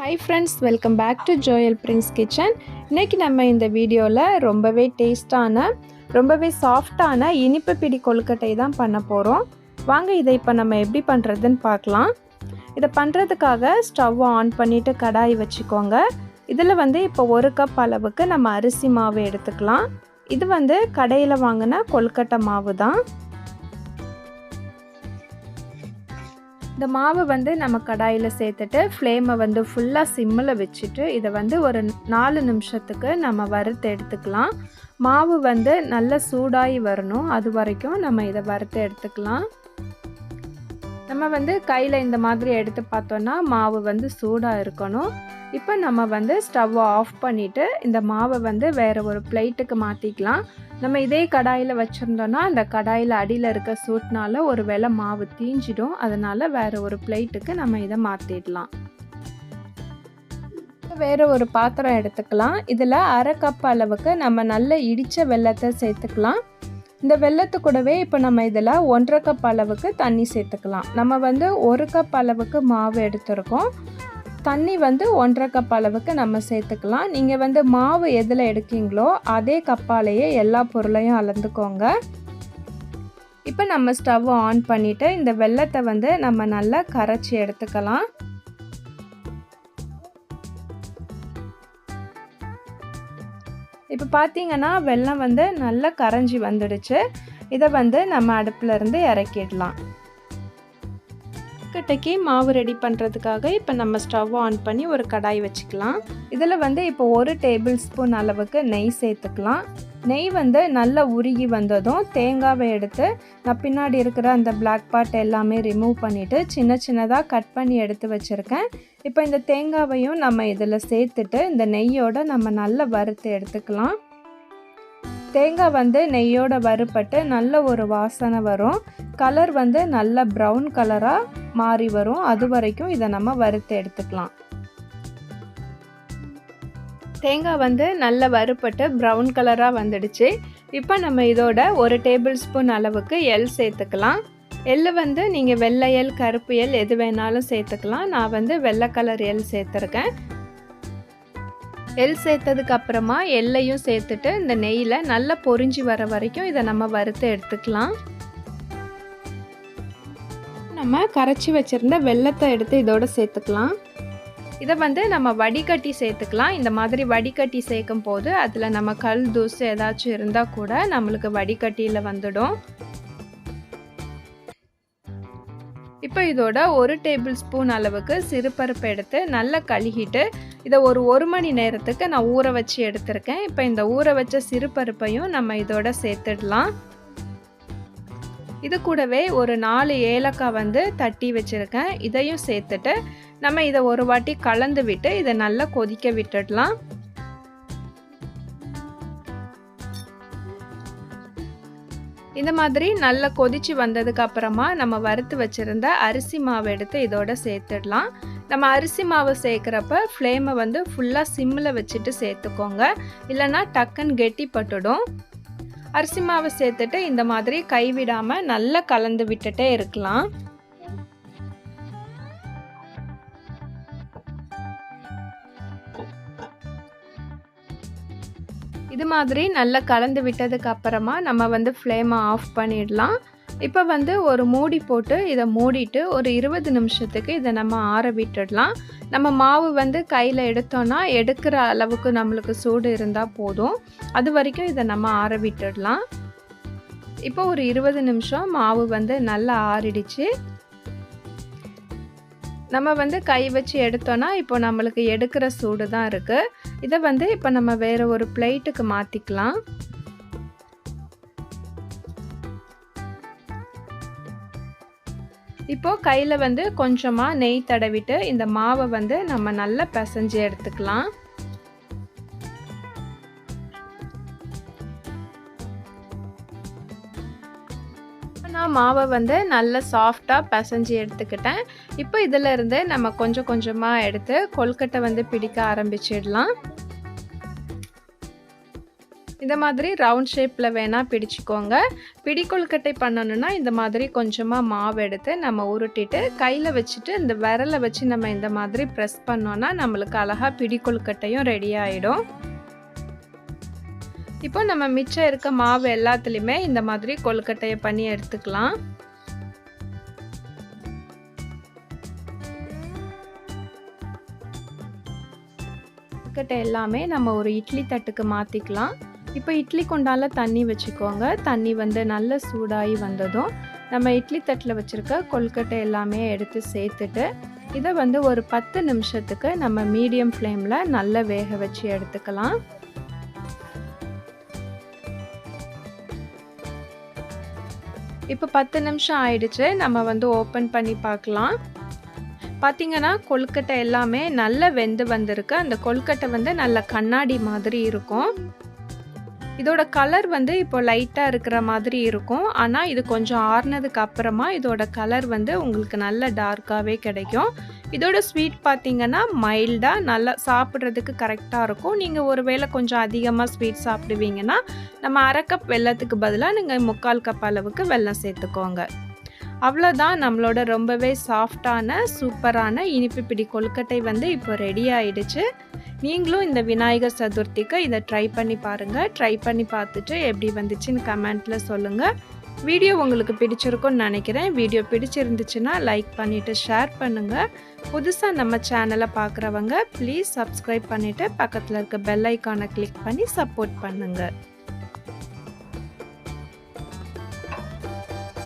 Hi friends welcome back to Joel Prince kitchen இன்றைக்கி நம்ம இந்த வீடியோவில் ரொம்பவே டேஸ்டான ரொம்பவே சாஃப்டான இனிப்பு பிடி கொழுக்கட்டை தான் பண்ண போகிறோம் வாங்க இதை இப்போ நம்ம எப்படி பண்ணுறதுன்னு பார்க்கலாம். இதை பண்ணுறதுக்காக ஸ்டவ் ஆன் பண்ணிவிட்டு கடாய் வச்சுக்கோங்க. இதில் வந்து இப்போ ஒரு கப் அளவுக்கு நம்ம அரிசி மாவு எடுத்துக்கலாம். இது வந்து கடையில் வாங்கின கொழுக்கட்டை மாவு தான். இந்த மாவு வந்து நம்ம கடாயில் சேர்த்துட்டு ஃப்ளேமை வந்து ஃபுல்லாக சிம்மில் வச்சுட்டு இதை வந்து ஒரு நாலு நிமிஷத்துக்கு நம்ம வறுத்து எடுத்துக்கலாம். மாவு வந்து நல்ல சூடாகி வரணும். அது வரைக்கும் நம்ம இதை வறுத்து எடுத்துக்கலாம். நம்ம வந்து கையில் இந்த மாதிரி எடுத்து பார்த்தோன்னா மாவு வந்து சூடாக இருக்கணும். இப்போ நம்ம வந்து ஸ்டவ்வை ஆஃப் பண்ணிவிட்டு இந்த மாவை வந்து வேறு ஒரு பிளேட்டுக்கு மாற்றிக்கலாம் நம்ம இதே கடாயில் வச்சுருந்தோன்னா அந்த கடாயில் அடியில் இருக்க சூட்னால ஒரு வேளை மாவு தீஞ்சிடும். அதனால் வேறு ஒரு பிளேட்டுக்கு நம்ம இதை மாற்றிடலாம் வேறு ஒரு பாத்திரம் எடுத்துக்கலாம். இதில் அரை கப் அளவுக்கு நம்ம நல்ல இடித்த வெள்ளத்தை சேர்த்துக்கலாம். இந்த வெள்ளத்து கூடவே இப்போ நம்ம இதில் ஒன்றரை கப் அளவுக்கு தண்ணி சேர்த்துக்கலாம். நம்ம வந்து ஒரு கப் அளவுக்கு மாவு எடுத்திருக்கோம். தண்ணி வந்து ஒன்றரை கப் அளவுக்கு நம்ம சேர்த்துக்கலாம். நீங்கள் வந்து மாவு எதில் எடுக்கீங்களோ அதே கப்பாலேயே எல்லா பொருளையும் அளந்துக்கோங்க. இப்போ நம்ம ஸ்டவ் ஆன் பண்ணிவிட்டு இந்த வெள்ளத்தை வந்து நம்ம நல்லா கரைச்சி எடுத்துக்கலாம். இப்போ பார்த்தீங்கன்னா வெள்ளம் வந்து நல்லா கரைஞ்சி வந்துடுச்சு. இதை வந்து நம்ம அடுப்பில் இருந்து இறக்கிடலாம். கொழுக்கட்டைக்கு மாவு ரெடி பண்ணுறதுக்காக இப்போ நம்ம ஸ்டவ் ஆன் பண்ணி ஒரு கடாய் வச்சுக்கலாம். இதில் வந்து இப்போ ஒரு டேபிள் ஸ்பூன் அளவுக்கு நெய் சேர்த்துக்கலாம். நெய் வந்து நல்லா உருகி வந்ததும் தேங்காவை எடுத்து நான் பின்னாடி இருக்கிற அந்த பிளாக் பார்ட் எல்லாமே ரிமூவ் பண்ணிவிட்டு சின்ன சின்னதாக கட் பண்ணி எடுத்து வச்சுருக்கேன். இப்போ இந்த தேங்காவையும் நம்ம இதில் சேர்த்துட்டு இந்த நெய்யோடு நம்ம நல்லா வறுத்து எடுத்துக்கலாம். தேங்காய் வந்து நெய்யோட வறுப்பட்டு நல்ல ஒரு வாசனை வரும். கலர் வந்து நல்ல ப்ரௌன் கலராக மாறி வரும். அது வரைக்கும் இதை நம்ம வறுத்து எடுத்துக்கலாம். தேங்காய் வந்து நல்ல வறுப்பட்டு ப்ரௌன் கலராக வந்துடுச்சு. இப்போ நம்ம இதோட ஒரு டேபிள் ஸ்பூன் அளவுக்கு எள் சேர்த்துக்கலாம். எள் வந்து நீங்கள் வெள்ளை எல் கருப்பு எல் எது வேணாலும் சேர்த்துக்கலாம். நான் வந்து வெள்ளை கலர் எல் சேர்த்துருக்கேன். எள் சேர்த்ததுக்கு அப்புறமா எள்ளையும் சேர்த்துட்டு இந்த நெய்யில் நல்லா பொறிஞ்சி வர வரைக்கும் இதை நம்ம வறுத்து எடுத்துக்கலாம். நம்ம கரைச்சி வச்சுருந்த வெள்ளத்தை எடுத்து இதோட சேர்த்துக்கலாம். இதை வந்து நம்ம வடிகட்டி சேர்த்துக்கலாம். இந்த மாதிரி வடிகட்டி சேர்க்கும் போது அதில் நம்ம கல் தூசு ஏதாச்சும் இருந்தால் கூட நம்மளுக்கு வடிகட்டியில் வந்துடும். இப்போ இதோட ஒரு டேபிள் ஸ்பூன் அளவுக்கு சிறுபருப்பு எடுத்து நல்லா கழுகிட்டு இதை ஒரு ஒரு மணி நேரத்துக்கு நான் ஊற வச்சு எடுத்திருக்கேன். இப்போ இந்த ஊற வச்ச சிறுபருப்பையும் நம்ம இதோட சேர்த்துடலாம். இது கூடவே ஒரு நாலு ஏலக்காய் வந்து தட்டி வச்சுருக்கேன். இதையும் சேர்த்துட்டு நம்ம இதை ஒரு வாட்டி கலந்து விட்டு இதை நல்லா கொதிக்க விட்டுடலாம். இந்த மாதிரி நல்லா கொதிச்சு வந்ததுக்கு அப்புறமா நம்ம வறுத்து வச்சுருந்த அரிசி மாவு எடுத்து இதோட சேர்த்துடலாம். நம்ம அரிசி மாவு சேர்க்குறப்ப ஃப்ளேமை வந்து ஃபுல்லாக சிம்மில் வச்சுட்டு சேர்த்துக்கோங்க. இல்லைன்னா டக்குன்னு கெட்டி பட்டுடும். அரிசி மாவு சேர்த்துட்டு இந்த மாதிரி கைவிடாமல் நல்லா கலந்து விட்டுட்டே இருக்கலாம். இது மாதிரி நல்லா கலந்து விட்டதுக்கு அப்புறமா நம்ம வந்து ஃப்ளேமை ஆஃப் பண்ணிடலாம். இப்போ வந்து ஒரு மூடி போட்டு இதை மூடிட்டு ஒரு இருபது நிமிஷத்துக்கு இதை நம்ம ஆற விட்டுடலாம். நம்ம மாவு வந்து கையில் எடுத்தோன்னா எடுக்கிற அளவுக்கு நம்மளுக்கு சூடு இருந்தால் போதும். அது வரைக்கும் இதை நம்ம ஆற விட்டுடலாம். இப்போ ஒரு இருபது நிமிஷம் மாவு வந்து நல்லா ஆறிடுச்சு. நம்ம வந்து கை வச்சு எடுத்தோன்னா இப்போ நம்மளுக்கு எடுக்கிற சூடு தான் இருக்குது இதை வந்து இப்போ நம்ம வேறு ஒரு பிளேட்டுக்கு மாற்றிக்கலாம் இப்போது கையில் வந்து கொஞ்சமாக நெய் தடவிட்டு இந்த மாவை வந்து நம்ம நல்லா பிசைஞ்சு எடுத்துக்கலாம். நான் மாவை வந்து நல்லா சாஃப்டாக பிசைஞ்சு எடுத்துக்கிட்டேன். இப்போ இதிலிருந்து நம்ம கொஞ்சம் கொஞ்சமாக எடுத்து கொல்கட்டை வந்து பிடிக்க ஆரம்பிச்சிடலாம். இந்த மாதிரி ரவுண்ட் ஷேப்பில் வேணால் பிடிச்சிக்கோங்க. பிடி கொழுக்கட்டை பண்ணணுன்னா இந்த மாதிரி கொஞ்சமாக மாவு எடுத்து நம்ம உருட்டிட்டு கையில் வச்சுட்டு இந்த விரலை வச்சு நம்ம இந்த மாதிரி ப்ரெஸ் பண்ணோன்னா நம்மளுக்கு அழகாக பிடி கொழுக்கட்டையும் ரெடி ஆகிடும் இப்போ நம்ம மிச்சம் இருக்க மாவு எல்லாத்துலேயுமே இந்த மாதிரி கொழுக்கட்டையை பண்ணி எடுத்துக்கலாம். கொழுக்கட்டை எல்லாமே நம்ம ஒரு இட்லி தட்டுக்கு மாற்றிக்கலாம் இப்போ இட்லி கொண்டால தண்ணி வச்சுக்கோங்க. தண்ணி வந்து நல்ல சூடாகி வந்ததும் நம்ம இட்லி தட்டில் வச்சுருக்க கொழுக்கட்டை எல்லாமே எடுத்து சேர்த்துட்டு இதை வந்து ஒரு பத்து நிமிஷத்துக்கு நம்ம மீடியம் ஃப்ளேமில் நல்லா வேக வச்சு எடுத்துக்கலாம். இப்போ பத்து நிமிஷம் ஆயிடுச்சு. நம்ம வந்து ஓப்பன் பண்ணி பார்க்கலாம். பார்த்தீங்கன்னா கொழுக்கட்டை எல்லாமே நல்லா வெந்து வந்திருக்கு. அந்த கொழுக்கட்டை வந்து நல்ல கண்ணாடி மாதிரி இருக்கும். இதோட கலர் வந்து இப்போ லைட்டாக இருக்கிற மாதிரி இருக்கும். ஆனால் இது கொஞ்சம் ஆறுனதுக்கு அப்புறமா இதோட கலர் வந்து உங்களுக்கு நல்ல டார்க்காகவே கிடைக்கும். இதோட ஸ்வீட் பார்த்தீங்கன்னா மைல்டாக நல்லா சாப்பிட்றதுக்கு கரெக்டாக இருக்கும். நீங்கள் ஒரு வேளை கொஞ்சம் அதிகமாக ஸ்வீட் சாப்பிடுவீங்கன்னா நம்ம அரை கப் வெள்ளத்துக்கு பதிலாக நீங்கள் முக்கால் கப் அளவுக்கு வெல்லம் சேர்த்துக்கோங்க. அவ்வளோதான் நம்மளோட ரொம்பவே சாஃப்டான சூப்பரான இனிப்பு பிடி கொழுக்கட்டை வந்து இப்போ ரெடி ஆயிடுச்சு. நீங்களும் இந்த விநாயகர் சதுர்த்திக்கு இதை ட்ரை பண்ணி பாருங்கள் ட்ரை பண்ணி பார்த்துட்டு எப்படி வந்துச்சுன்னு கமெண்ட்டில் சொல்லுங்கள் வீடியோ உங்களுக்கு பிடிச்சிருக்கும்னு நினைக்கிறேன். வீடியோ பிடிச்சிருந்துச்சுன்னா லைக் பண்ணிவிட்டு ஷேர் பண்ணுங்கள் புதுசாக நம்ம சேனலை பார்க்குறவங்க ப்ளீஸ் சப்ஸ்கிரைப் பண்ணிவிட்டு பக்கத்தில் இருக்க பெல் ஐக்கானை கிளிக் பண்ணி சப்போர்ட் பண்ணுங்கள்